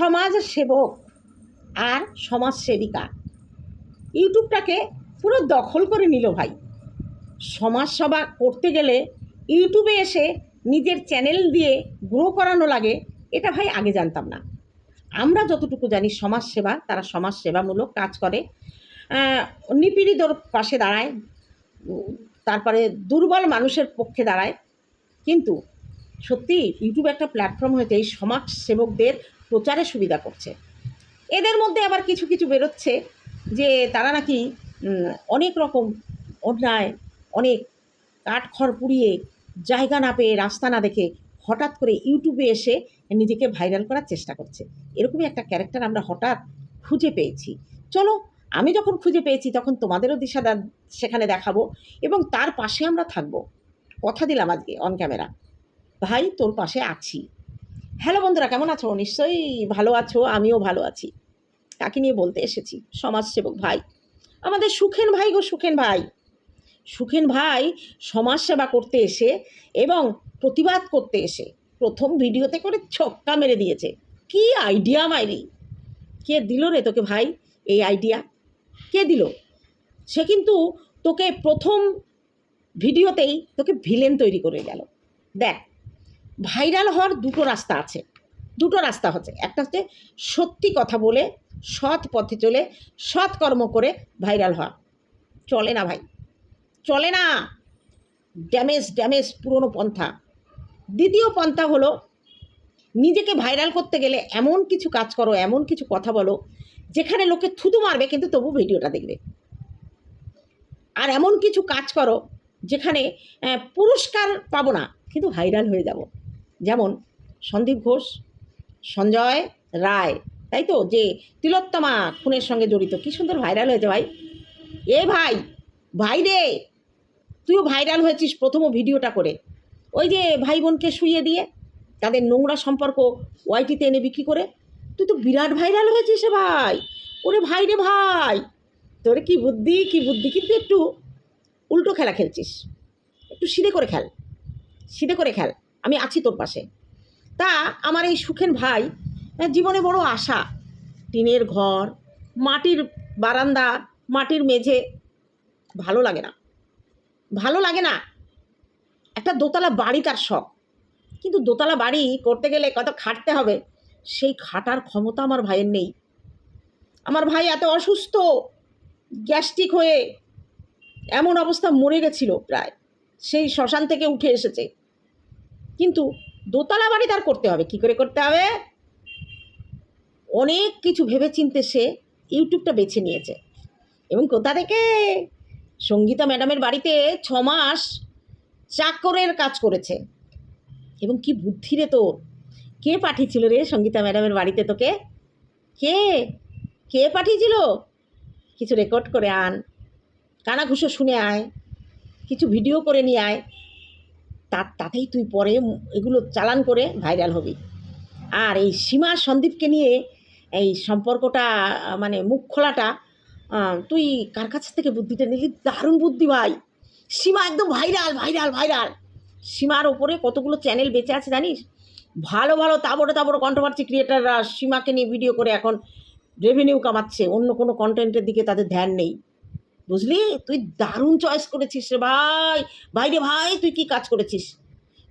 সমাজ সেবক আর সমাজ সেবিকা। ইউটিউবটাকে পুরো দখল করে নিল ভাই। সমাজসেবা করতে গেলে ইউটিউবে এসে নিজের চ্যানেল দিয়ে গ্রো করানো লাগে, এটা ভাই আগে জানতাম না। আমরা যতটুকু জানি সমাজসেবা, তারা সমাজসেবামূলক কাজ করে। নিপীড়িতর পাশে দাঁড়ায়, তারপরে দুর্বল মানুষের পক্ষে দাঁড়ায়। কিন্তু সত্যি ইউটিউব একটা প্ল্যাটফর্ম হয়েছে, এই সমাজসেবকদের প্রচারে সুবিধা করছে। এদের মধ্যে আবার কিছু কিছু বেরোচ্ছে যে তারা নাকি অনেক রকম অন্যায়, অনেক কাঠখড় পুড়িয়ে জায়গা না পেয়ে রাস্তা না দেখে হঠাৎ করে ইউটিউবে এসে নিজেকে ভাইরাল করার চেষ্টা করছে। এরকমই একটা ক্যারেক্টার আমরা হঠাৎ খুঁজে পেয়েছি। চলো, আমি যখন খুঁজে পেয়েছি তখন তোমাদেরও দিশা সেখানে দেখাবো এবং তার পাশে আমরা থাকব। কথা দিলাম আজকে অন ক্যামেরা ভাই, তোর পাশে আছি। হ্যালো বন্ধুরা, কেমন আছো? নিশ্চয়ই ভালো আছো, আমিও ভালো আছি। কাকে নিয়ে বলতে এসেছি, সমাজসেবক ভাই। আমাদের সুখেন ভাই গো, সুখেন ভাই। সুখেন ভাই সমাজসেবা করতে এসে এবং প্রতিবাদ করতে এসে প্রথম ভিডিওতে করে ছক্কা মেরে দিয়েছে। কি আইডিয়া মাইরি? কে দিল রে তোকে ভাই এই আইডিয়া কে দিল? সে কিন্তু তোকে প্রথম ভিডিওতেই তোকে ভিলেন তৈরি করে গেল। দেখ ভাইরাল হওয়ার দুটো রাস্তা আছে। দুটো রাস্তা হচ্ছে। একটা হচ্ছে সত্যি কথা বলে, সৎ পথে চলে, সৎ কর্ম করে ভাইরাল হওয়া। চলে না ভাই। চলে না। ড্যামেজ ড্যামেজ, পুরনো পন্থা। দ্বিতীয় পন্থা হলো, নিজেকে ভাইরাল করতে গেলে এমন কিছু কাজ করো, এমন কিছু কথা বলো, যেখানে লোকে থুতু মারবে, কিন্তু তবু ভিডিওটা দেখবে। আর এমন কিছু কাজ করো, যেখানে পুরস্কার পাবো না, কিন্তু ভাইরাল হয়ে যাব। যেমন সন্দীপ ঘোষ, সঞ্জয় রায়, তাই তো? যে তিলোত্তমা খুনের সঙ্গে জড়িত। কি সুন্দর ভাইরাল হয়েছে ভাই। এ ভাই ভাই রে! তুইও ভাইরাল হয়েছিস প্রথম ভিডিওটা করে। ওই যে ভাই বোনকে শুইয়ে দিয়ে তাদের নোংরা সম্পর্ক ওয়াইটিতে এনে বিক্রি করে। তুই তো বিরাট ভাইরাল হয়েছিস ভাই। ওরে ভাই রে ভাই! তোর কি বুদ্ধি কি বুদ্ধি? কিন্তু একটু উল্টো খেলা খেলছিস। একটু সিধে করে খেল। সিধে করে খেল। আমি আছি তোর পাশে। তা আমার এই সুখেন ভাই জীবনে বড় আশা। টিনের ঘর, মাটির বারান্দা, মাটির মেঝে, ভালো লাগে না। ভালো লাগে না। একটা দোতলা বাড়ি তার শখ? কিন্তু দোতলা বাড়ি করতে গেলে কত খাটতে হবে, সেই খাটার ক্ষমতা আমার ভাইয়ের নেই। আমার ভাই এত অসুস্থ, গ্যাস্ট্রিক হয়ে এমন অবস্থা মরে গেছিল প্রায়। সেই শ্মশান থেকে উঠে এসেছে। কিন্তু দোতলা বাড়ি তার করতে হবে। কি করে করতে হবে? অনেক কিছু ভেবে চিনতে সে ইউটিউবটা বেছে নিয়েছে। এবং কোথা থেকে? সঙ্গীতা ম্যাডামের বাড়িতে ছ মাস চাকরের কাজ করেছে। এবং কি বুদ্ধি রে তোর? কে পাঠিয়েছিল রে সঙ্গীতা ম্যাডামের বাড়িতে তোকে? কে? কে পাঠিয়েছিল? কিছু রেকর্ড করে আন। কানাঘুষো শুনে আয়। কিছু ভিডিও করে নিয়ে আয়। তার তাতেই তুই পরে এগুলো চালান করে ভাইরাল হবি। আর এই সীমা সন্দীপকে নিয়ে এই সম্পর্কটা মানে মুখ খোলাটা তুই কার কাছ থেকে বুদ্ধিটা নিলি? দারুণ বুদ্ধি ভাই। সীমা একদম ভাইরাল ভাইরাল ভাইরাল সীমার ওপরে কতগুলো চ্যানেল বেঁচে আছে জানিস? ভালো ভালো তাবড়ে তাবড়ে কন্ট্রোভার্সি ক্রিয়েটাররা সীমাকে নিয়ে ভিডিও করে এখন রেভিনিউ কামাচ্ছে। অন্য কোনো কন্টেন্টের দিকে তাদের ধ্যান নেই। বুঝলি? তুই দারুণ চয়েস করেছিস রে ভাই। ভাই রে ভাই, তুই কি কাজ করেছিস?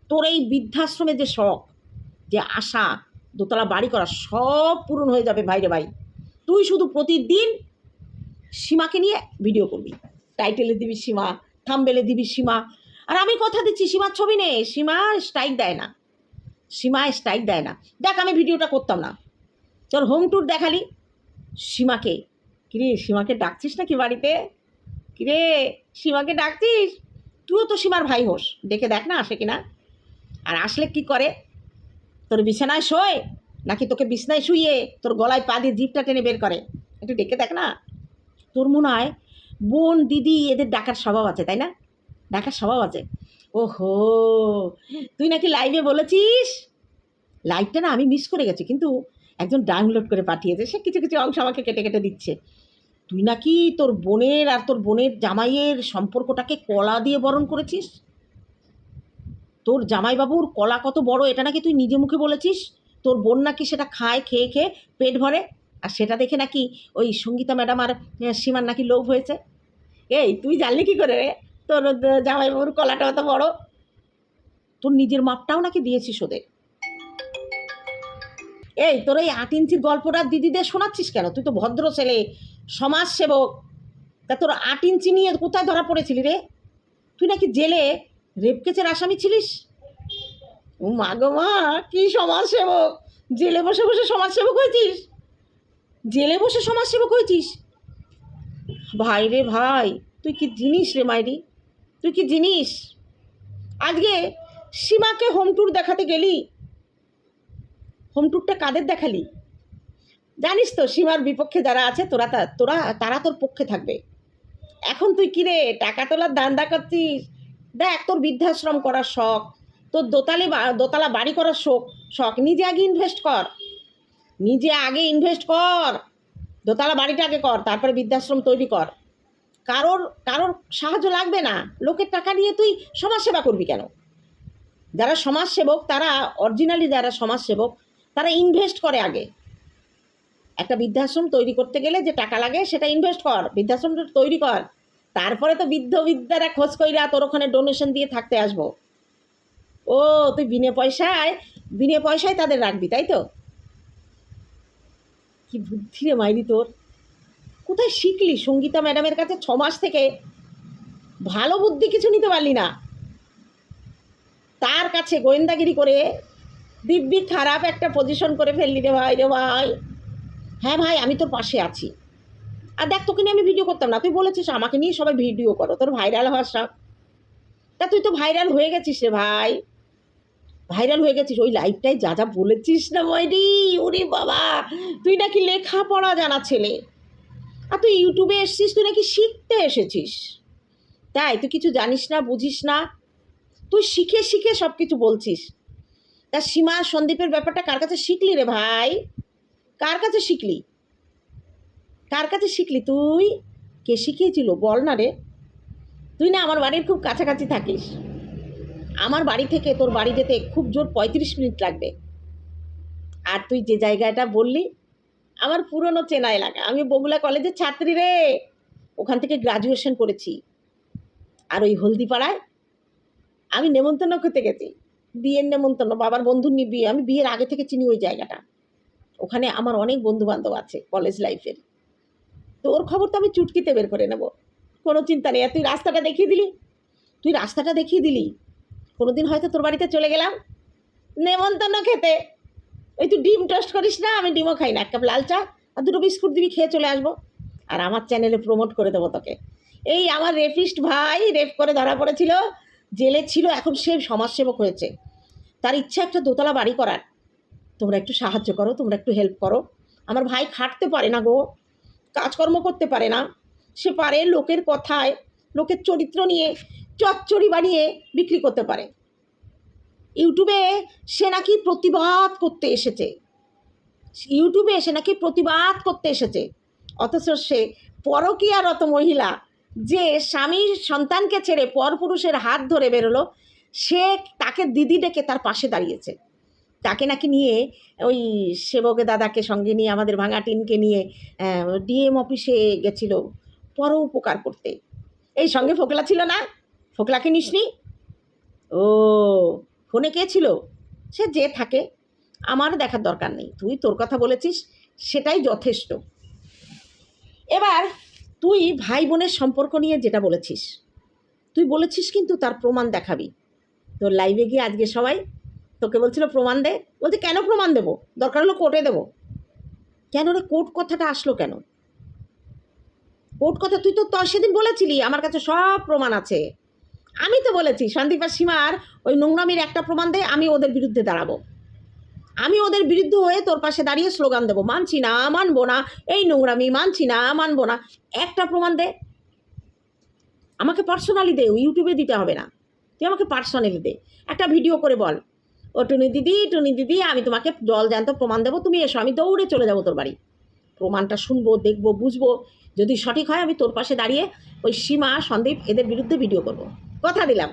তোর এই বৃদ্ধাশ্রমে যে শখ, যে আশা, দোতলা বাড়ি করা, সব পূরণ হয়ে যাবে ভাই রে ভাই। তুই শুধু প্রতিদিন সীমাকে নিয়ে ভিডিও করবি। টাইটেলে দিবি সীমা থামবেলে দিবি সীমা। আর আমি কথা দিচ্ছি সীমার ছবি নে। সীমা স্ট্রাইক দেয় না। সীমা স্ট্রাইক দেয় না। দেখ, আমি ভিডিওটা করতাম না। তোর হোম ট্যুর দেখালি। সীমাকে। কিরে সীমাকে ডাকছিস নাকি বাড়িতে? কিরে, সীমাকে ডাকছিস? তুইও তো সীমার ভাই হোস। দেখে দেখ না আসে কিনা। আর আসলে কি করে? তোর বিছানায় শোয়? নাকি তোকে বিছনায় শুইয়ে তোর গলায় পা দিয়ে জিপটা টেনে বের করে? একটু ডেকে দেখ না। তোর মনে হয় বোন, দিদি এদের ডাকার স্বভাব আছে, তাই না? ডাকার স্বভাব আছে। ওহো, তুই নাকি লাইভে বলেছিস? লাইভটা না আমি মিস করে গেছি, কিন্তু একজন ডাউনলোড করে পাঠিয়েছে। সে কিছু কিছু অংশ আমাকে কেটে কেটে দিচ্ছে। তুই নাকি তোর বোনের আর তোর বোনের জামাইয়ের সম্পর্কটাকে কলা দিয়ে বরণ করেছিস? তোর জামাইবাবুর কলা কত বড়, এটা নাকি তুই নিজে মুখে বলেছিস? তোর বোন নাকি সেটা খায়, খেয়ে খেয়ে পেট ভরে? আর সেটা দেখে নাকি ওই সঙ্গীতা ম্যাডাম আর সীমার নাকি লোভ হয়েছে? এই, তুই জানলি কি করে রে? তোর জামাইবাবুর কলাটা অত বড়? তোর নিজের মাপটাও নাকি দিয়েছিস ওদের? এই, তোর এই আট ইঞ্চির গল্পটা দিদিদের শোনাচ্ছিস কেন? তুই তো ভদ্র ছেলে। সমাজসেবক, তা তোর আট ইঞ্চি নিয়ে কোথায় ধরা পড়েছিলি রে? তুই নাকি জেলে রেপ কেসের আসামি ছিলিস? ও মা গো মা, কি সমাজসেবক? জেলে বসে বসে সমাজসেবক হয়েছিস? জেলে বসে সমাজসেবক হয়েছিস? ভাই রে ভাই, তুই কি জিনিস রে মাইরি? তুই কি জিনিস? আজকে সীমাকে হোম ট্যুর দেখাতে গেলি? হোম ট্যুরটা কাদের দেখালি? জানিস তো, সীমার বিপক্ষে যারা আছে, তোরা তোরা, তারা তোর পক্ষে থাকবে। এখন তুই কিরে, টাকা তোলার দান্দা করছিস? দেখ, তোর বৃদ্ধাশ্রম করার শখ, তোর দোতালে দোতলা বাড়ি করার শখ শখ, নিজে আগে ইনভেস্ট কর। নিজে আগে ইনভেস্ট কর। দোতলা বাড়িটা আগে কর, তারপরে বৃদ্ধাশ্রম তৈরি কর। কারোর কারোর সাহায্য লাগবে না। লোকের টাকা নিয়ে তুই সমাজসেবা করবি কেন? যারা সমাজসেবক, তারা অরিজিনালি যারা সমাজসেবক, তারা ইনভেস্ট করে আগে। একটা বৃদ্ধাশ্রম তৈরি করতে গেলে যে টাকা লাগে সেটা ইনভেস্ট কর বৃদ্ধাশ্রমটা তৈরি কর। তারপরে তো বৃদ্ধ বিদ্যারা খোঁজ কইরা তোর ওখানে ডোনেশন দিয়ে থাকতে আসব। ও, তুই বিনে পয়সায় বিনে পয়সায় তাদের রাখবি, তাই তো? কি বুদ্ধি রে মাইরি তোর। কোথায় শিখলি সঙ্গীতা ম্যাডামের কাছে ছ মাস থেকে? ভালো বুদ্ধি কিছু নিতে পারলি না। তার কাছে গোয়েন্দাগিরি করে দিব্যি খারাপ একটা পজিশন করে ফেললি রে ভাই রে ভাই। হ্যাঁ ভাই, আমি তোর পাশে আছি। আর দেখ, তোকে নিয়ে আমি ভিডিও করতাম না। তুই বলেছিস, আমাকে নিয়ে সবাই ভিডিও করো। তোর ভাইরাল হওয়ার তা তুই তো ভাইরাল হয়ে গেছিস রে ভাই। ভাইরাল হয়ে গেছিস। ওই লাইভটাই যা যা বলেছিস না ময়রি ওরে বাবা। তুই নাকি লেখাপড়া জানা ছেলে। আর তুই ইউটিউবে এসেছিস, তুই নাকি শিখতে এসেছিস। তাই তুই কিছু জানিস না, বুঝিস না। তুই শিখে শিখে সব কিছু বলছিস। তা সীমা, সন্দীপের ব্যাপারটা কার কাছে শিখলি রে ভাই? কার কাছে শিখলি? কার কাছে শিখলি? তুই কে শিখিয়েছিল? বল না রে। তুই না আমার বাড়ির খুব কাছাকাছি থাকিস। আমার বাড়ি থেকে তোর বাড়ি যেতে খুব জোর পঁয়ত্রিশ মিনিট লাগবে। আর তুই যে জায়গাটা বললি, আমার পুরনো চেনা এলাকা। আমি বগুলা কলেজের ছাত্রী রে। ওখান থেকে গ্রাজুয়েশন করেছি। আর ওই হলদিপাড়ায় আমি নেমন্তন্ন করতে গেছি। বিয়ের নেমন্তন্ন, বাবার বন্ধুর নিয়ে বিয়ে আমি বিয়ের আগে থেকে চিনি ওই জায়গাটা। ওখানে আমার অনেক বন্ধু বান্ধব আছে কলেজ লাইফের তো ওর খবর তো আমি চুটকিতে বের করে নেব। কোনো চিন্তা নেই। আর তুই রাস্তাটা দেখিয়ে দিলি? তুই রাস্তাটা দেখিয়ে দিলি? কোনো দিন হয়তো তোর বাড়িতে চলে গেলাম? নেমন্তন্ন খেতে। ওই তুই ডিম টোস্ট করিস না, আমি ডিমও খাই না। এক কাপ লাল চা আর দুটো বিস্কুট দিবি, খেয়ে চলে আসব। আর আমার চ্যানেলে প্রমোট করে দেবো তোকে। এই আমার রেপিস্ট ভাই রেপ করে ধরা পড়েছিল, জেলে ছিল, এখন সে সমাজসেবক হয়েছে। তার ইচ্ছা একটা দোতলা বাড়ি করার। তোমরা একটু সাহায্য করো, তোমরা একটু হেল্প করো। আমার ভাই খাটতে পারে না গো, কাজকর্ম করতে পারে না। সে পারে লোকের কথায়, লোকের চরিত্র নিয়ে, চচ্চড়ি বানিয়ে বিক্রি করতে পারে। ইউটিউবে সে নাকি প্রতিবাদ করতে এসেছে। ইউটিউবে সে নাকি প্রতিবাদ করতে এসেছে। অথচ সে পরকীয়ারত মহিলা, যে স্বামীর সন্তানকে ছেড়ে পরপুরুষের হাত ধরে বেরোলো, সে তাকে দিদি ডেকে তার পাশে দাঁড়িয়েছে। তাকে নাকি নিয়ে ওই সেবকে দাদাকে সঙ্গে নিয়ে, আমাদের ভাঙা টিনকে নিয়ে ডিএম অফিসে গেছিল পর উপকার করতে। এই সঙ্গে ফোকলা ছিল না? ফোকলাকে নিসনি? ও, ফোনে কে ছিল? সে যে থাকে। আমার দেখার দরকার নেই। তুই তোর কথা বলেছিস, সেটাই যথেষ্ট। এবার তুই ভাই বোনের সম্পর্ক নিয়ে যেটা বলেছিস, তুই বলেছিস কিন্তু তার প্রমাণ দেখাবি। তোর লাইভে গিয়ে আজকে সবাই তোকে বলছিল প্রমাণ দে? বলতে কেন প্রমাণ দেবো? দরকার হলো কোর্টে দেবো। কেন রে? কোর্ট কথাটা আসলো কেন? কোর্ট কথা তুই তো সেদিন বলেছিলি, আমার কাছে সব প্রমাণ আছে। আমি তো বলেছি, সন্দীপা সীমার ওই নোংরামির একটা প্রমাণ দে, আমি ওদের বিরুদ্ধে দাঁড়াবো। আমি ওদের বিরুদ্ধে হয়ে তোর পাশে দাঁড়িয়ে স্লোগান দেবো, মানছি না, মানবো না, এই নোংরামি মানছি না, মানবো না। একটা প্রমাণ দে। আমাকে পার্সোনালি দে, ইউটিউবে দিতে হবে না। তুই আমাকে পার্সোনালি দে। একটা ভিডিও করে বল। ও টুনি দিদি টুনি দিদি, আমি তোমাকে জল জ্যান্ত প্রমাণ দেবো, তুমি এসো, আমি দৌড়ে চলে যাব তোর বাড়ি। প্রমাণটা শুনব, দেখব, বুঝব, যদি সঠিক হয় আমি তোর পাশে দাঁড়িয়ে ওই সীমা, সন্দীপ এদের বিরুদ্ধে ভিডিও করব। কথা দিলাম।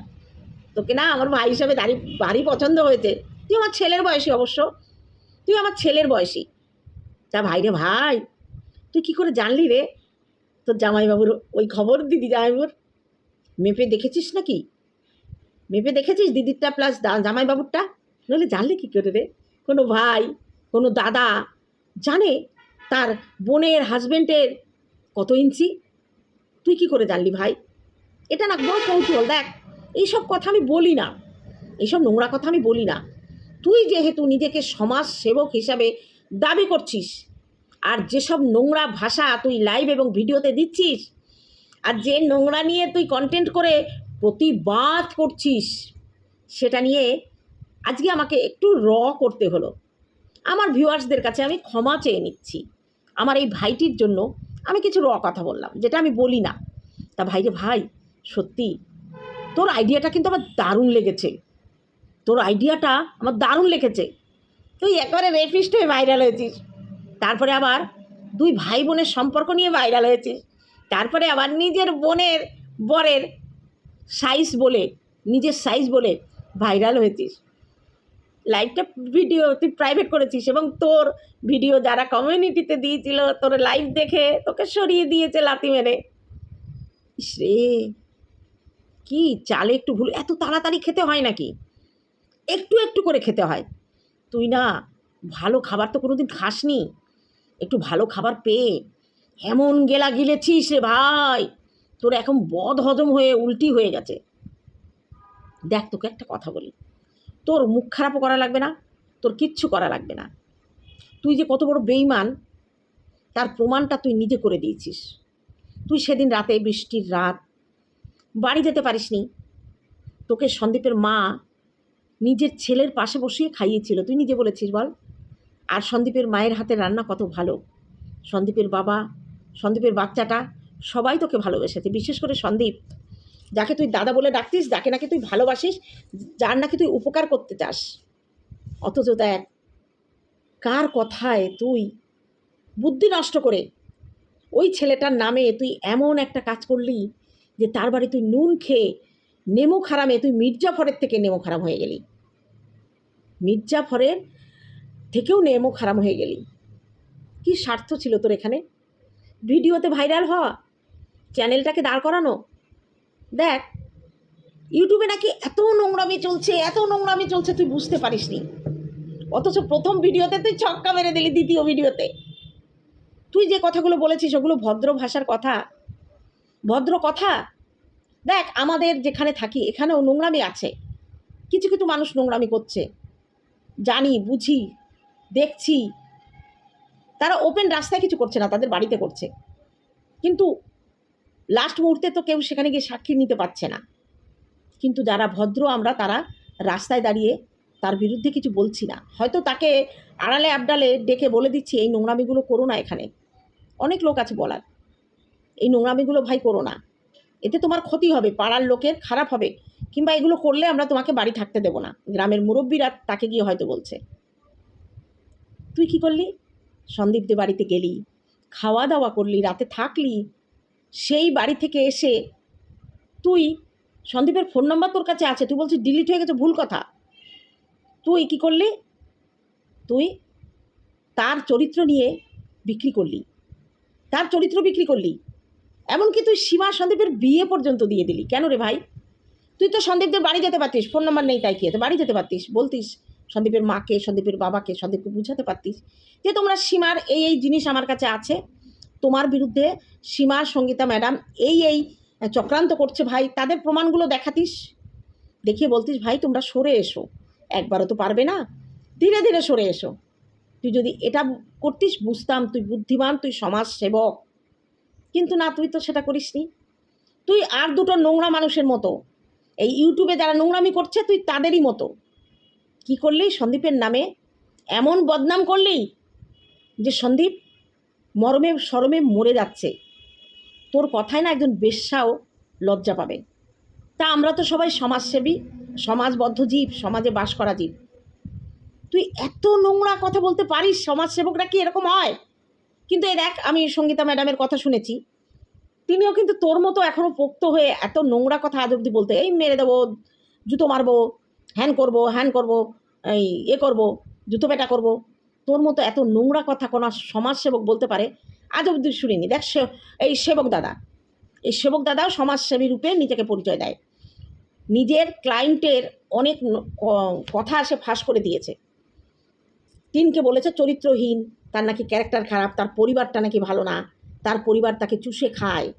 তোকে না আমার ভাই হিসাবে দাঁড়ি, ভারী পছন্দ হয়েছে। তুই আমার ছেলের বয়সী অবশ্য। তুই আমার ছেলের বয়সী। তা ভাই রে ভাই, তুই কি করে জানলি রে? তোর জামাইবাবুর ওই খবর, দিদি জামাইবাবুর? মেপে দেখেছিস নাকি? মেপে দেখেছিস দিদিরটা প্লাস জামাইবাবুরটা? নইলে জানলে কী করে রে? কোনো ভাই, কোনো দাদা জানে তার বোনের হাজবেন্ডের কত ইঞ্চি? তুই কি করে জানলি ভাই? এটা না বড় কৌতূহল, দেখ, এইসব কথা আমি বলি না। এইসব নোংরা কথা আমি বলি না। তুই যেহেতু নিজেকে সমাজ সেবক হিসাবে দাবি করছিস, আর যেসব নোংরা ভাষা তুই লাইভ এবং ভিডিওতে দিচ্ছিস, আর যে নোংরা নিয়ে তুই কন্টেন্ট করে প্রতিবাদ করছিস, সেটা নিয়ে আজকে আমাকে একটু র করতে হলো। আমার ভিউয়ার্সদের কাছে আমি ক্ষমা চেয়ে নিচ্ছি। আমার এই ভাইটির জন্য আমি কিছু র কথা বললাম, যেটা আমি বলি না। তা ভাই রে ভাই, সত্যি, তোর আইডিয়াটা কিন্তু আমার দারুণ লেগেছে। তোর আইডিয়াটা আমার দারুণ লেগেছে। তুই একেবারে রেপিস্ট হয়ে ভাইরাল হয়েছিস। তারপরে আবার দুই ভাই বোনের সম্পর্ক নিয়ে ভাইরাল হয়েছিস। তারপরে আবার নিজের বোনের, বরের সাইজ বলে, নিজের সাইজ বলে ভাইরাল হয়েছিস। লাইভটা ভিডিও তুই প্রাইভেট করেছিস এবং তোর ভিডিও যারা কমিউনিটিতে দিয়েছিল, তোর লাইভ দেখে তোকে সরিয়ে দিয়েছে লাতি মেরে। রে, কি চালে একটু ভুল, এত তাড়াতাড়ি খেতে হয় নাকি? একটু একটু করে খেতে হয়। তুই না, ভালো খাবার তো কোনোদিন খাসনি। একটু ভালো খাবার পেয়ে এমন গেলা গিলেছিস রে ভাই, তোর এখন বদ হজম হয়ে উল্টি হয়ে গেছে। দেখ, তোকে একটা কথা বলি। তোর মুখ খারাপও করা লাগবে না, তোর কিচ্ছু করা লাগবে না। তুই যে কত বড় বেইমান তার প্রমাণটা তুই নিজে করে দিয়েছিস। তুই সেদিন রাতে বৃষ্টির রাত বাড়ি যেতে পারিসনি। তোকে সন্দীপের মা নিজের ছেলের পাশে বসিয়ে খাইয়েছিল। তুই নিজে বলেছিস বল। আর সন্দীপের মায়ের হাতের রান্না কত ভালো। সন্দীপের বাবা, সন্দীপের বাচ্চাটা সবাই তোকে ভালোবেসেছে। বিশেষ করে সন্দীপ যাকে তুই দাদা বলে ডাকতিস, যাকে নাকি তুই ভালোবাসিস, যার নাকি তুই উপকার করতে চাস। অথচ দেখ, কার কথায় তুই বুদ্ধি নষ্ট করে ওই ছেলেটার নামে তুই এমন একটা কাজ করলি যে তার বাড়ি তুই নুন খেয়ে নেমো খারামে তুই মির্জাফরের থেকে নেমো খারাম হয়ে গেলি। মির্জাফরের থেকেও নেমো খারাম হয়ে গেলি। কি স্বার্থ ছিল তোর এখানে? ভিডিওতে ভাইরাল হওয়া, চ্যানেলটাকে দাঁড় করানো দেখ ইউটিউবে নাকি এত নোংরামি চলছে, এত নোংরামি চলছে, তুই বুঝতে পারিসনি। অথচ প্রথম ভিডিওতে তুই ছক্কা মেরে দিলি, দ্বিতীয় ভিডিওতে। তুই যে কথাগুলো বলেছিস, ওগুলো ভদ্র ভাষার কথা। ভদ্র কথা? দেখ, আমাদের যেখানে থাকি, এখানেও নোংরামি আছে। কিছু কিছু মানুষ নোংরামি করছে। জানি, বুঝি, দেখছি। তারা ওপেন রাস্তায় কিছু করছে না, তাদের বাড়িতে করছে। কিন্তু লাস্ট মুহূর্তে তো কেউ সেখানে গিয়ে সাক্ষী নিতে পারছে না। কিন্তু যারা ভদ্র, আমরা তারা রাস্তায় দাঁড়িয়ে তার বিরুদ্ধে কিছু বলছি না। হয়তো তাকে আড়ালে আবডালে ডেকে বলে দিচ্ছি, এই নোংরামিগুলো করো না এখানে। অনেক লোক আছে বলার। এই নোংরামিগুলো ভাই করো না। এতে তোমার ক্ষতি হবে, পাড়ার লোকের খারাপ হবে, কিংবা এগুলো করলে আমরা তোমাকে বাড়ি থাকতে দেবো না। গ্রামের মুরব্বীরা তাকে গিয়ে হয়তো বলছে। তুই কি করলি? সন্দীপদের বাড়িতে গেলি। খাওয়া দাওয়া করলি, রাতে থাকলি সেই বাড়ি থেকে এসে তুই সন্দীপের ফোন নাম্বার তোর কাছে আছে, তুই বলছিস ডিলিট হয়ে গেছে, ভুল কথা। তুই কি করলি? তুই তার চরিত্র নিয়ে বিক্রি করলি। তার চরিত্র বিক্রি করলি। এমনকি তুই সীমা সন্দীপের বিয়ে পর্যন্ত দিয়ে দিলি। কেন রে ভাই? তুই তো সন্দীপদের বাড়ি যেতে পারতিস ফোন নাম্বার নেই তাই কি? তো বাড়ি যেতে পারতিস। বলতিস সন্দীপের মাকে, সন্দীপের বাবাকে সন্দীপকে বুঝাতে পারতিস যে তোমরা সীমার এই এই জিনিস আমার কাছে আছে। তোমার বিরুদ্ধে সীমা, সঙ্গীতা ম্যাডাম, এই এই চক্রান্ত করছে ভাই, তাদের প্রমাণগুলো দেখাতিস? দেখিয়ে বলতিস, ভাই, তোমরা সরে এসো। একবারও তো পারবে না। ধীরে ধীরে সরে এসো। তুই যদি এটা করতিস, বুঝতাম তুই বুদ্ধিমান, তুই সমাজ সেবক কিন্তু না, তুই তো সেটা করিসনি। তুই আর দুটো নোংরা মানুষের মতো। এই ইউটিউবে যারা নোংরামি করছে, তুই তাদেরই মতো। কি করলি সন্দীপের নামে? এমন বদনাম করলি যে সন্দীপ মরমে, সরমে মরে যাচ্ছে। তোর কথায় না একজন বেশ্যাও লজ্জা পাবে। তা আমরা তো সবাই সমাজসেবী, সমাজবদ্ধ জীব, সমাজে বাস করা জীব। তুই এত নোংরা কথা বলতে পারিস, সমাজসেবকরা কি এরকম হয়? কিন্তু এই দেখ, আমি সঙ্গীতা ম্যাডামের কথা শুনেছি। তিনিও কিন্তু তোর মতো এখনও পোক্ত হয়ে এত নোংরা কথা আজ অব্দি বলতে, এই মেরে দেবো, জুতো মারবো, হ্যান করব হ্যান করব, এই এ করব, জুতো পেটা করব। তোর মতো এত নোংরা কথা কোনো সমাজসেবক বলতে পারে? আজ অব্দি শুনিনি। দেখ সে, এই সেবক দাদা। এই সেবক দাদাও সমাজসেবী রূপে নিজেকে পরিচয় দেয়। নিজের ক্লায়েন্টের অনেক কথা সে ফাঁস করে দিয়েছে। তিনকে বলেছে চরিত্রহীন, তার নাকি ক্যারেক্টার খারাপ, তার পরিবারটা নাকি ভালো না, তার পরিবার তাকে চুষে খায়।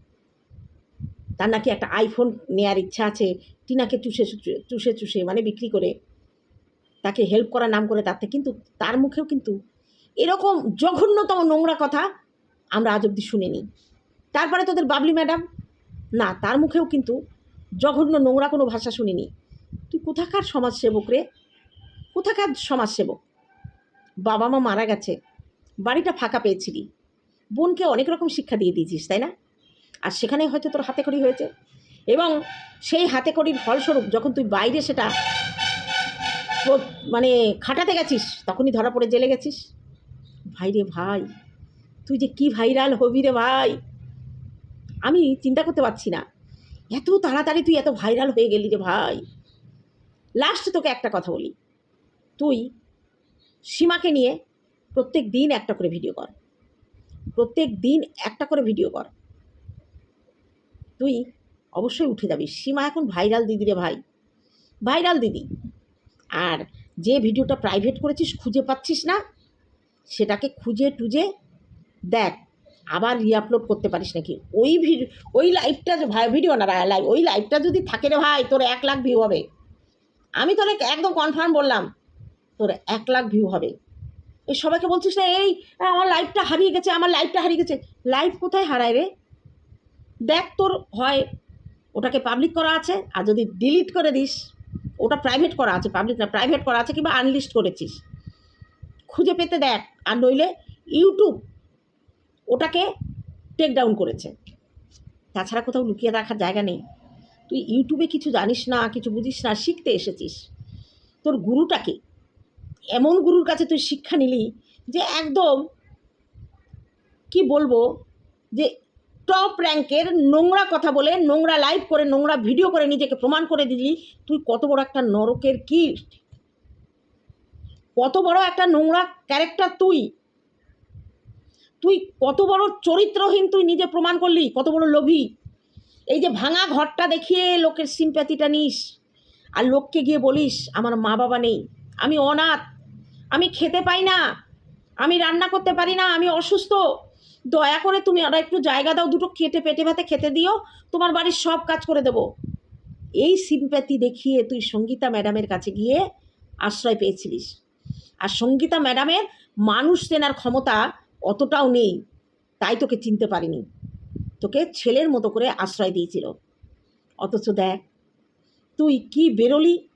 তার নাকি একটা আইফোন নেয়ার ইচ্ছা আছে, টিনাকে চুষে চুষে- চুষে চুষে মানে বিক্রি করে। তাকে হেল্প করার নাম করে তাতে কিন্তু তার মুখেও কিন্তু এরকম জঘন্যতম নোংরা কথা আমরা আজ অব্দি শুনিনি। তারপরে তোদের বাবলি ম্যাডাম না, তার মুখেও কিন্তু জঘন্য নোংরা কোনো ভাষা শুনিনি। তুই কোথাকার সমাজসেবক রে? কোথাকার সমাজসেবক? বাবা মা মারা গেছে, বাড়িটা ফাঁকা পেয়েছিলি, বোনকে অনেক রকম শিক্ষা দিয়ে দিয়েছিস, তাই না? আর সেখানে হয়তো তোর হাতে খড়ি হয়েছে। এবং সেই হাতে খড়ির ফলস্বরূপ যখন তুই বাইরে সেটা মানে খাটাতে গেছিস? তখনই ধরা পড়ে জেলে গেছিস? ভাই রে ভাই, তুই যে কি ভাইরাল হবি রে ভাই? আমি চিন্তা করতে পারছি না। এত তাড়াতাড়ি তুই এত ভাইরাল হয়ে গেলি রে ভাই। লাস্ট তোকে একটা কথা বলি। তুই সীমাকে নিয়ে প্রত্যেক দিন একটা করে ভিডিও কর। প্রত্যেক দিন একটা করে ভিডিও কর। তুই অবশ্যই উঠে যাবি। সীমা এখন ভাইরাল দিদি রে ভাই। ভাইরাল দিদি। আর যে ভিডিওটা প্রাইভেট করেছিস, খুঁজে পাচ্ছিস না, সেটাকে খুঁজে টুজে দেখ, আবার রিআপলোড করতে পারিস নাকি। ওই ভিডিও ওই লাইভটা ভাই ভিডিও না লাইভ ওই লাইভটা যদি থাকে রে ভাই, তোর এক লাখ ভিউ হবে। আমি তোরে একদম কনফার্ম বললাম, তোর এক লাখ ভিউ হবে। এই সবাইকে বলছিস না, এই, আমার লাইভটা হারিয়ে গেছে, আমার লাইভটা হারিয়ে গেছে। লাইভ কোথায় হারায় রে? দেখ তোর হয়, ওটাকে পাবলিক করা আছে, আর যদি ডিলিট করে দিস ওটা প্রাইভেট করা আছে পাবলিক না প্রাইভেট করা আছে কিংবা আনলিস্ট করেছিস। খুঁজে পেতে দেখ, আর নইলে ইউটিউব ওটাকে টেক ডাউন করেছে। তাছাড়া কোথাও লুকিয়ে রাখার জায়গা নেই। তুই ইউটিউবে কিছু জানিস না, কিছু বুঝিস না, শিখতে এসেছিস। তোর গুরুটাকে, এমন গুরুর কাছে তুই শিক্ষা নিলি যে একদম কি বলব যে টপ র্যাঙ্কের নোংরা কথা বলে, নোংরা লাইভ করে, নোংরা ভিডিও করে নিজেকে প্রমাণ করে দিলি, তুই কত বড় একটা নরকের কীট? কত বড় একটা নোংরা ক্যারেক্টার তুই? তুই কত বড় চরিত্রহীন তুই নিজে প্রমাণ করলি, কত বড় লোভী? এই যে ভাঙা ঘরটা দেখিয়ে লোকের সিম্প্যাথিটা নিস, আর লোককে গিয়ে বলিস, আমার মা বাবা নেই, আমি অনাথ, আমি খেতে পাই না, আমি রান্না করতে পারি না, আমি অসুস্থ। দয়া করে তুমি ওরা একটু জায়গা দাও, দুটো খেটে পেটে ভাতে খেতে দিও, তোমার বাড়ির সব কাজ করে দেবো। এই সিম্প্যাথি দেখিয়ে তুই সঙ্গীতা ম্যাডামের কাছে গিয়ে আশ্রয় পেয়েছিলিস। আর সঙ্গীতা ম্যাডামের মানুষ চেনার ক্ষমতা অতটাও নেই, তাই তোকে চিনতে পারিনি। তোকে ছেলের মতো করে আশ্রয় দিয়েছিল। অথচ দেখ, তুই কি বেরোলি?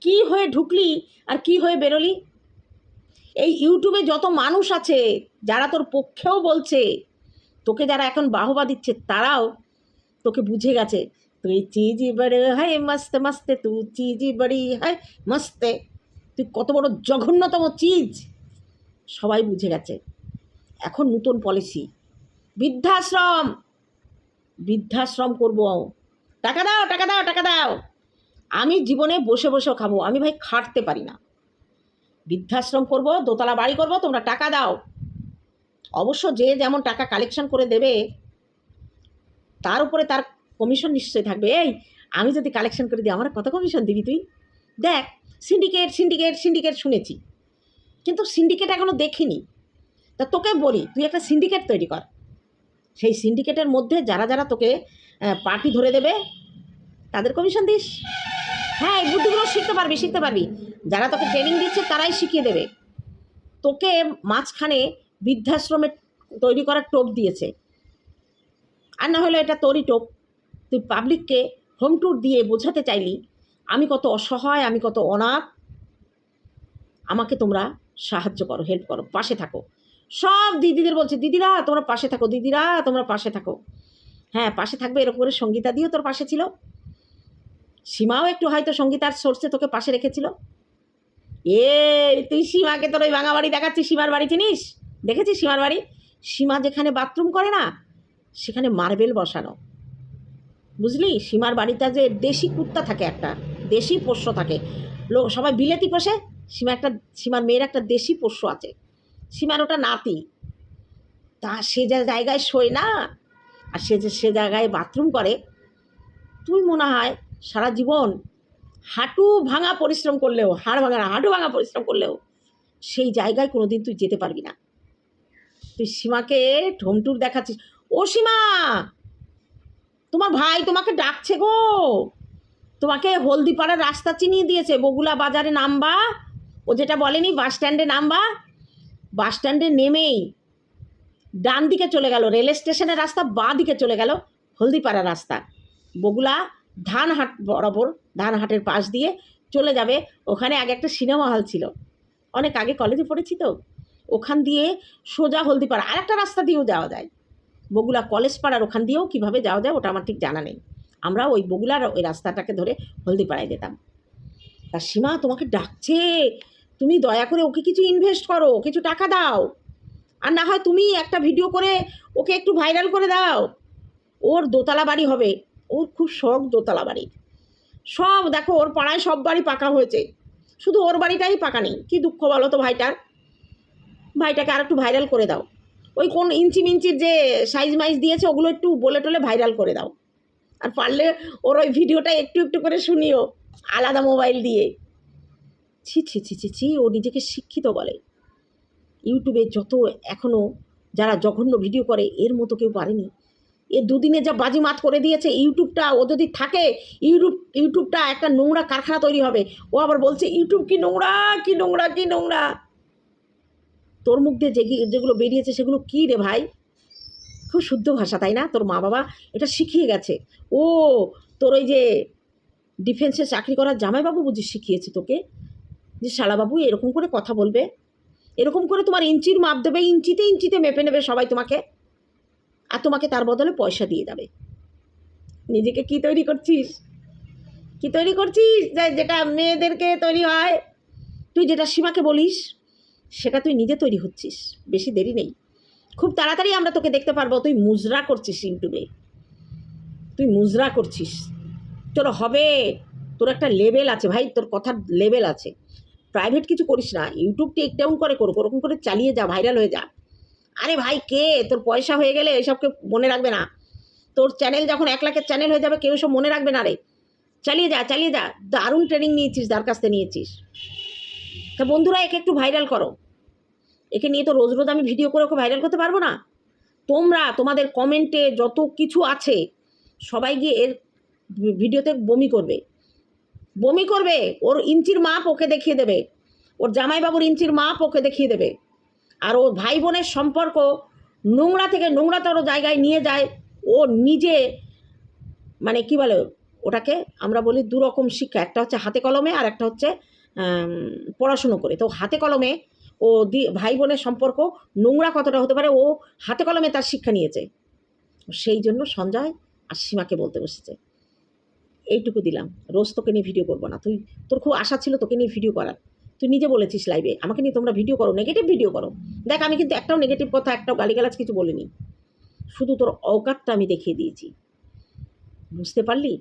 কি হয়ে ঢুকলি? আর কি হয়ে বেরোলি? এই ইউটিউবে যত মানুষ আছে, যারা তোর পক্ষেও বলছে, তোকে যারা এখন বাহবা দিচ্ছে, তারাও তোকে বুঝে গেছে। তুই চিজি বড় হায়, মস্তে মস্তে, তু চিজি বড়ি হায়, মস্তে। তুই কত বড় জঘন্যতম চিজ। সবাই বুঝে গেছে। এখন নতুন পলিসি বৃদ্ধাশ্রম। বৃদ্ধাশ্রম করব। টাকা দাও টাকা দাও টাকা দাও। আমি জীবনে বসে বসেও খাব। আমি ভাই খাটতে পারি না। বৃদ্ধাশ্রম করব, দোতলা বাড়ি করব, তোমরা টাকা দাও। অবশ্য যে যেমন টাকা কালেকশন করে দেবে, তার উপরে তার কমিশন নিশ্চয়ই থাকবে। এই, আমি যদি কালেকশন করে দিই, আমার কত কমিশন দিবি তুই? দেখ সিন্ডিকেট সিন্ডিকেট সিন্ডিকেট শুনেছি। কিন্তু সিন্ডিকেট এখনও দেখিনি। তা তোকে বলি, তুই একটা সিন্ডিকেট তৈরি কর। সেই সিন্ডিকেটের মধ্যে যারা যারা তোকে পার্টি ধরে দেবে, তাদের কমিশন দিস। হ্যাঁ এই বুদ্ধিগুলো শিখতে পারবি শিখতে পারবি। যারা তোকে ট্রেনিং দিচ্ছে, তারাই শিখিয়ে দেবে। তোকে মাঝখানে বৃদ্ধাশ্রমে তৈরি করার টোপ দিয়েছে। আর না হলে এটা তোরই টোপ। তুই পাবলিককে হোম ট্যুর দিয়ে বোঝাতে চাইলি, আমি কত অসহায়, আমি কত অনাথ, আমাকে তোমরা সাহায্য করো হেল্প করো, পাশে থাকো। সব দিদিদের বলছে, দিদিরা, তোমরা পাশে থাকো, দিদিরা, তোমরা পাশে থাকো। হ্যাঁ পাশে থাকবে, এরকম করে সঙ্গীতা দিও তোর পাশে ছিল। সীমাও একটু হয়তো সঙ্গীতার সোর্সে তোকে পাশে রেখেছিল? এ, তুই সীমাকে তোর ওই ভাঙা বাড়ি দেখাচ্ছিস, সীমার বাড়ি চিনিস? দেখেছিস সীমার বাড়ি? সীমা যেখানে বাথরুম করে না, সেখানে মার্বেল বসানো। বুঝলি? সীমার বাড়িটা যে দেশি কুত্তা থাকে একটা, দেশি পোষ্য থাকে। লোক সবাই বিলেতি পোষে? সীমা একটা, সীমার মেয়ের একটা দেশি পোষ্য আছে। সীমার ওটা নাতি। তা সে যে জায়গায় শোয় না, আর সে যে, সে জায়গায় বাথরুম করে, তুই মনে হয় সারা জীবন হাঁটু ভাঙা পরিশ্রম করলেও, হাড় ভাঙা হাঁটু ভাঙা পরিশ্রম করলেও সেই জায়গায় কোনো দিন তুই যেতে পারবি না। তুই সীমাকে ঠোমটুর দেখাচ্ছিস। ও সীমা! তোমার ভাই তোমাকে ডাকছে গো! তোমাকে হলদিপাড়ার রাস্তা চিনিয়ে দিয়েছে, বগুলা বাজারে নামবা। ও যেটা বলেনি, বাস স্ট্যান্ডে নামবা। বাস স্ট্যান্ডে নেমেই ডান দিকে চলে গেল রেল স্টেশনের রাস্তা বাঁ দিকে চলে গেল, হলদিপাড়া রাস্তা। বগুলা ধানহাট বরাবর, ধানহাটের পাশ দিয়ে চলে যাবে। ওখানে আগে একটা সিনেমা হল ছিল। অনেক আগে কলেজে পড়েছি তো। ওখান দিয়ে সোজা হলদিপাড়া। আর একটা রাস্তা দিয়েও যাওয়া যায়। বগুলা কলেজ পাড়ার ওখান দিয়েও কীভাবে যাওয়া যায় ওটা আমার ঠিক জানা নেই। আমরা ওই বগুলার ওই রাস্তাটাকে ধরে হলদিপাড়ায় যেতাম। তা সীমা তোমাকে ডাকছে। তুমি দয়া করে ওকে কিছু ইনভেস্ট করো, কিছু টাকা দাও। আর না হয় তুমি একটা ভিডিও করে ওকে একটু ভাইরাল করে দাও। ওর দোতলা বাড়ি হবে। ওর খুব শখ দোতলা বাড়ির সব দেখো, ওর পাড়ায় সব বাড়ি পাকা হয়েছে। শুধু ওর বাড়িটাই পাকা নেই। কী দুঃখ বলো তো ভাইটার? ভাইটাকে আর একটু ভাইরাল করে দাও। ওই কোন ইঞ্চি মিঞ্চির যে সাইজ মাইজ দিয়েছে, ওগুলো একটু বলে টলে ভাইরাল করে দাও। আর পারলে ওর ওই ভিডিওটা একটু একটু করে শুনিও, আলাদা মোবাইল দিয়ে। ছি ছি ছি ছি ছি, ও নিজেকে শিক্ষিত বলে। ইউটিউবে যত এখনও যারা জঘন্য ভিডিও করে, এর মতো কেউ পারেনি। এ দুদিনে যা বাজিমাত করে দিয়েছে, ইউটিউবটা ও যদি থাকে ইউটিউব ইউটিউবটা একটা নোংরা কারখানা তৈরি হবে। ও আবার বলছে, ইউটিউব কি নোংরা কি নোংরা কি নোংরা? তোর মুখ দিয়ে যে যেগুলো বেরিয়েছে সেগুলো কী রে ভাই? খুব শুদ্ধ ভাষা, তাই না? তোর মা বাবা এটা শিখিয়ে গেছে। ও, তোর ওই যে ডিফেন্সে চাকরি করার জামাইবাবু বুঝি শিখিয়েছে তোকে? যে শালাবাবু এরকম করে কথা বলবে। এরকম করে তোমার ইঞ্চির মাপ দেবে, ইঞ্চিতে ইঞ্চিতে মেপে নেবে সবাই তোমাকে। আর তোমাকে তার বদলে পয়সা দিয়ে যাবে। নিজেকে কি তৈরি করছিস? কি তৈরি করছিস? যেটা মেয়েদেরকে তৈরি হয়। তুই যেটা সীমাকে বলিস, সেটা তুই নিজে তৈরি হচ্ছিস। বেশি দেরি নেই। খুব তাড়াতাড়ি আমরা তোকে দেখতে পারব। তুই মুজরা করছিস ইউটিউবে। তুই মুজরা করছিস। তোর হবে। তোর একটা লেভেল আছে ভাই। তোর কথার লেভেল আছে। প্রাইভেট কিছু করিস না। ইউটিউব টেক ডাউন করে করুক ওরকম করে চালিয়ে যা ভাইরাল হয়ে যা। আরে ভাই কে? তোর পয়সা হয়ে গেলে এসবকে মনে রাখবে না। তোর চ্যানেল যখন এক লাখের চ্যানেল হয়ে যাবে, কেউ সব মনে রাখবে না রে। চালিয়ে যা চালিয়ে যা। দারুণ ট্রেনিং নিয়েছিস, যার কাছ নিয়েছিস। তা বন্ধুরা, একে একটু ভাইরাল করো। একে নিয়ে তো রোজ রোজ আমি ভিডিও করে ওকে ভাইরাল করতে পারব না। তোমরা, তোমাদের কমেন্টে যত কিছু আছে, সবাই গিয়ে এর ভিডিওতে বমি করবে। বমি করবে, ওর ইঞ্চির মাপ ওকে দেখিয়ে দেবে। ওর জামাইবাবুর ইঞ্চির মাপ ওকে দেখিয়ে দেবে। আর ওর ভাই বোনের সম্পর্ক নোংরা থেকে নোংরাতর জায়গায় নিয়ে যায়। ও নিজে মানে কি বলে ওটাকে আমরা বলি দু রকম শিক্ষা। একটা হচ্ছে হাতে কলমে আর একটা হচ্ছে পড়াশুনো করে। তো হাতে কলমে ও দি ভাই বোনের সম্পর্ক নোংরা কতটা হতে পারে, ও হাতে কলমে তার শিক্ষা নিয়েছে। সেই জন্য সঞ্জয় আর সীমাকে বলতে বসেছে। এইটুকু দিলাম। রোজ তোকে নিয়ে ভিডিও করব না। তুই, তোর খুব আশা ছিল তোকে নিয়ে ভিডিও করার। তুই নিজে বলেছিস লাইভে আমাকে নিয়ে তোমরা ভিডিও করো নেগেটিভ ভিডিও করো। দেখ, আমি কিন্তু একটাও নেগেটিভ কথা, একটাও গালিগালাজ কিছু বলিনি। শুধু তোর অকাতটা আমি দেখিয়ে দিয়েছি। বুঝতে পারলি?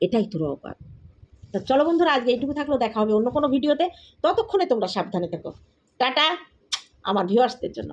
এটাই তোর অকাত তা চলো বন্ধুরা, আজকে এইটুকু থাকলেও দেখা হবে অন্য কোনো ভিডিওতে ততক্ষণে তোমরা সাবধানে থেকো। টাটা, আমার ভিউয়ার্সদের জন্য।